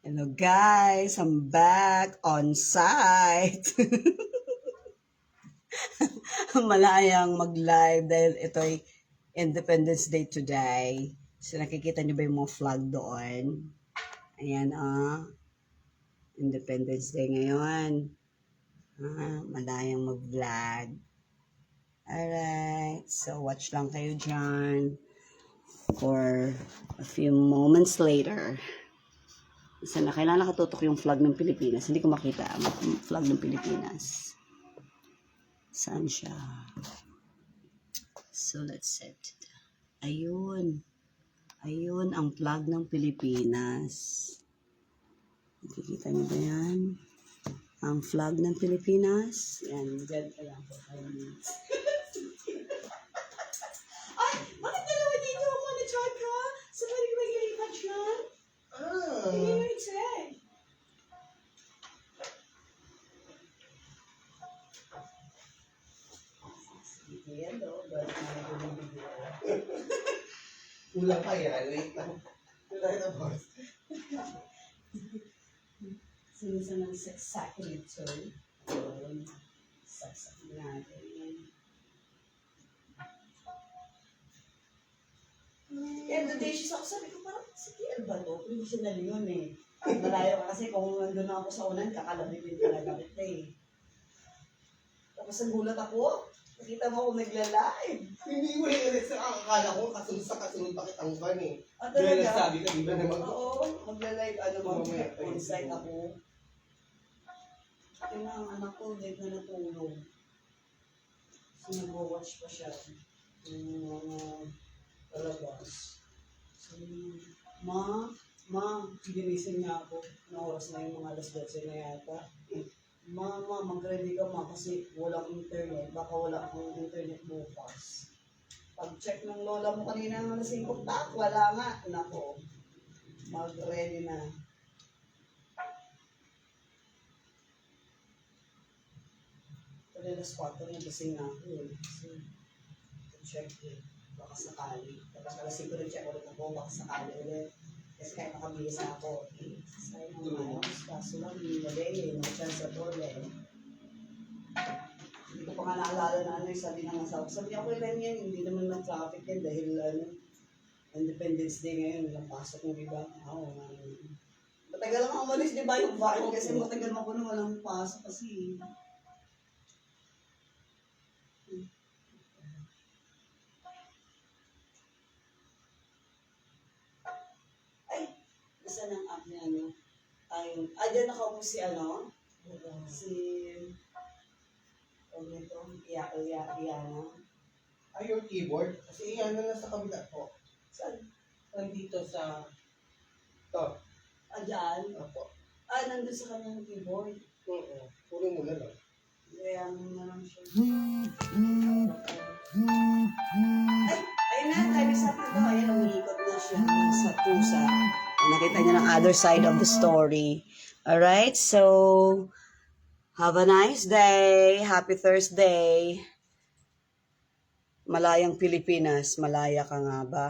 Hello guys, I'm back on site. Malayang mag-live dahil ito'y Independence Day today. So nakikita niyo ba yung mga flag doon? Ayan ah. Independence Day ngayon. Ah, malayang mag-vlog. Alright, so watch lang kayo dyan for a few moments later. Isa na, kailangan nakatutok yung flag ng Pilipinas. Hindi ko makita ang flag ng Pilipinas. Saan siya? So, let's set. Ayun. Ayun ang flag ng Pilipinas. Nakikita niyo ba yan? Ang flag ng Pilipinas. Yan, dyan pa lang po. Mo i-check. Yan daw, bakit na kulang pa yan. Wait lang. Kulang na boss. Sinisa ng secretary. Yun. Sex natin. Kaya the day she's ako, sabi ko parang si Kiel ba to? Professional yun eh. Malayo ka kasi kung nandun ako sa unan, kakalabit din talaga kita eh. Tapos nagulat ako, nakita mo ako nagla-live. Hindi mo rin ulit sa akala ko kasunod sa kasunod pa kitang ban eh. Ah, Kaya talaga? nagsabi ka, di ba naman? Oo, magla-live ano mo, Mamaya yun. on-site ako. Yung ang anak ko, late na natulog. So, nag-watch pa siya. Yung mga palabas. So, ma, ma, ginising niya ako. Na oras na yung mga alas 12 na yata. Ma, ma, mag-ready ka ma kasi walang internet. Baka wala akong internet bukas. Pag-check ng lola mo kanina ng alas 5 tak, wala nga. Nako, mag-ready na. Pero alas 4 na gising na ako eh. Kasi, check eh. Baka sakali. Tapos alas 5 na check ulit ako, baka sakali ulit. Kasi kahit nakabihis na ako, sayang ang ayos. Kaso lang, hindi na no chance at all eh. Hindi ko pa nga naalala na ano yung sabi ng asawa. Sabi ako lang yan, hindi naman ng traffic yan dahil ano, Independence Day ngayon, walang pasok ng iba. Oo, nga. Matagal lang ako umalis, di ba? Yung bakit kasi matagal ako na walang pasok kasi. Nasa ng app niya, ano? Ay, ah, dyan nakaupo si ano? Si, ano ito? Iya, iya, Iyana. Ay, yung keyboard. Kasi yan na nasa kabila ko. Saan? Nandito sa... To. Ah, dyan? Ako. Ah, nandun sa kanyang keyboard. Oo. Puro mo na lang. Kaya na lang siya. Nakita niya ng other side of the story. Alright, so, have a nice day. Happy Thursday. Malayang Pilipinas, malaya ka nga ba?